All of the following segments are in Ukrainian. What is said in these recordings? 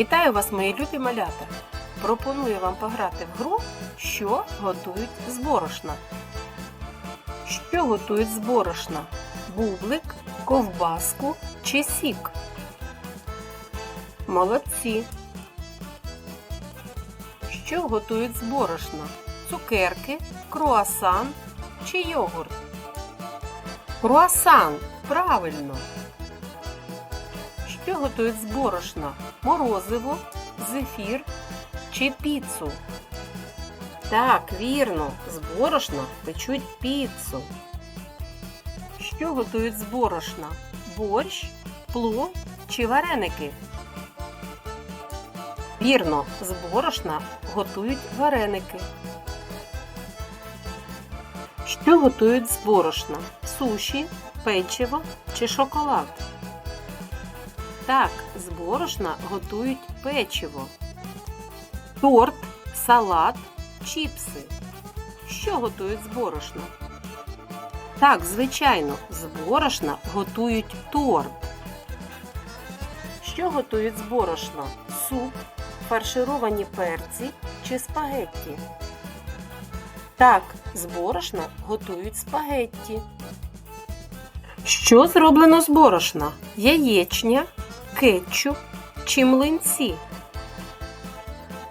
Вітаю вас, мої любі малята! Пропоную вам пограти в гру, що готують з борошна. Що готують з борошна? Бублик, ковбаску чи сік? Молодці! Що готують з борошна? Цукерки, круасан чи йогурт? Круасан! Правильно! Що готують з борошна? Морозиво, зефір чи піцу? Так, вірно, з борошна печуть піцу. Що готують з борошна? Борщ, плов чи вареники? Вірно, з борошна готують вареники. Що готують з борошна? Суші, печиво чи шоколад? Так, з борошна готують печиво, торт, салат, чіпси. Що готують з борошна? Так, звичайно, з борошна готують торт. Що готують з борошна? Суп, фаршировані перці чи спагетті? Так, з борошна готують спагетті. Що зроблено з борошна? Яєчня, кетчуп чи млинці?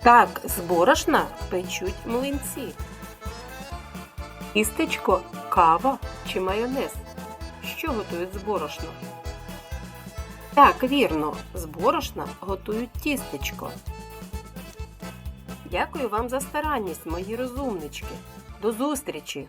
Так, з борошна печуть млинці. Тістечко, кава чи майонез? Що готують з борошна? Так, вірно, з борошна готують тістечко. Дякую вам за старанність, мої розумнички. До зустрічі!